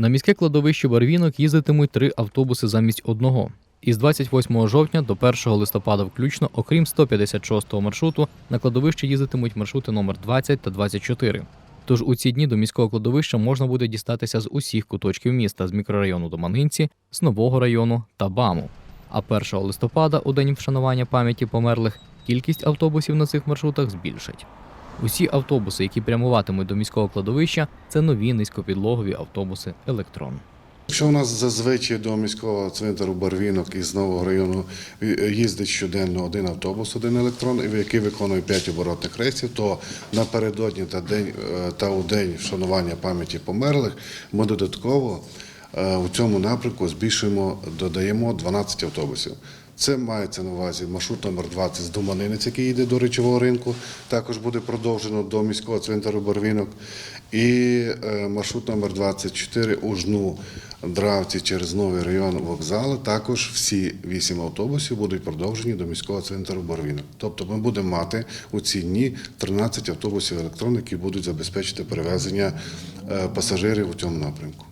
На міське кладовище Барвінок їздитимуть три автобуси замість одного. Із 28 жовтня до 1 листопада включно, окрім 156-го маршруту, на кладовище їздитимуть маршрути номер 20 та 24. Тож у ці дні до міського кладовища можна буде дістатися з усіх куточків міста з мікрорайону Домангинці, з нового району та БАМу. А 1 листопада, у день вшанування пам'яті померлих, кількість автобусів на цих маршрутах збільшать. Усі автобуси, які прямуватимуть до міського кладовища, це нові низькопідлогові автобуси Електрон. Якщо у нас зазвичай до міського центру Барвінок із нового району е, їздить щоденно один автобус, один електрон, який виконує 5 оборотних рейсів, то напередодні та день е, та у день вшанування пам'яті померлих ми додатково у цьому напрямку збільшуємо, додаємо 12 автобусів. Це мається на увазі маршрут номер 20 з Доманинець, який йде до речового ринку, також буде продовжено до міського центру Барвінок. І е, маршрут номер 24 у Жну Дравці через новий район вокзалу. Також всі вісім автобусів будуть продовжені до міського центру Барвінок. Тобто ми будемо мати у ці дні 13 автобусів електронних, які будуть забезпечити перевезення е, пасажирів у цьому напрямку.